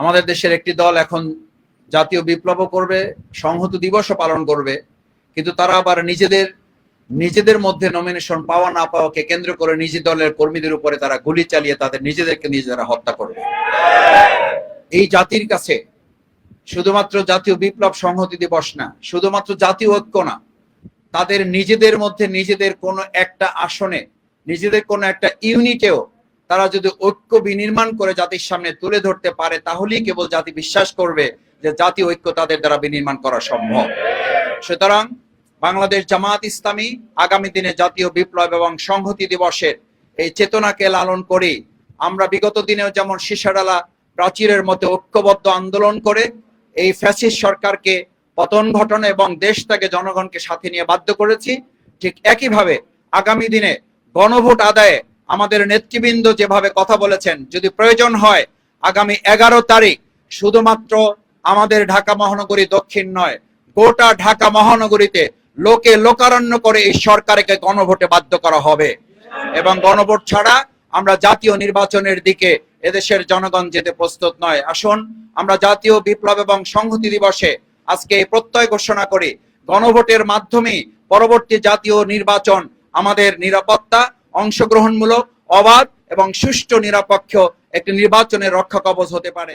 আমাদের দেশের একটি দল এখন জাতীয় বিপ্লবও করবে, সংহত দিবসও পালন করবে, কিন্তু তারা আবার নিজেদের নিজেদের মধ্যে নমিনেশন পাওয়া না পাওয়াকে কেন্দ্র করে নিজ দলের কর্মীদের উপরে তারা গুলি চালিয়ে তাদের নিজেদেরকে নিজেরা হত্যা করবে। এই জাতির কাছে শুধুমাত্র জাতীয় বিপ্লব সংহতি দিবস না, শুধুমাত্র জাতীয় ঐক্য না, তাদের নিজেদের মধ্যে নিজেদের কোনো একটা আসনে, নিজেদের কোনো একটা ইউনিটেও তারা যদি ঐক্য বিনির্মাণ করে জাতির সামনে তুলে ধরতে পারে, তাহলেই কেবল জাতি বিশ্বাস করবে যে জাতি ঐক্য তাদের দ্বারা বিনির্মাণ করা সম্ভব। সুতরাং বাংলাদেশ জামাত ইসলামী আগামী দিনে জাতীয় বিপ্লব এবং সংহতি দিবসের এই চেতনাকে লালন করে, আমরা বিগত দিনেও যেমন সিসাডালা প্রাচীরের মধ্যে ঐক্যবদ্ধ আন্দোলন করে, এই ফ্যাসিস্ট সরকারকে পতন ঘটনা এবং দেশ থেকে জনগণকে সাথে নিয়ে বাধ্য করেছি, ঠিক একইভাবে আগামী দিনে গণভোট আদায়ে আমাদের নেতৃবৃন্দ যেভাবে কথা বলেছেন, যদি প্রয়োজন হয়, আগামী এগারো তারিখ শুধুমাত্র আমাদের ঢাকা মহানগরী দক্ষিণ নয়, গোটা ঢাকা মহানগরীতে লোকে লোকারণ্য করে এই সরকারকে গণভোটে বাধ্য করা হবে। এবং গণভোট ছাড়া আমরা জাতীয় নির্বাচনের দিকে এদেশের জনগণ যেতে প্রস্তুত নয়। আসুন, আমরা জাতীয় বিপ্লব এবং সংহতি দিবসে আজকে প্রত্যয় ঘোষণা করি। গণভোটের মাধ্যমে পরবর্তী জাতীয় নির্বাচন আমাদের নিরাপত্তা অংশগ্রহণমূলক অবাধ এবং সুষ্ঠু নিরপেক্ষ একটি নির্বাচনের রক্ষা কবচ হতে পারে।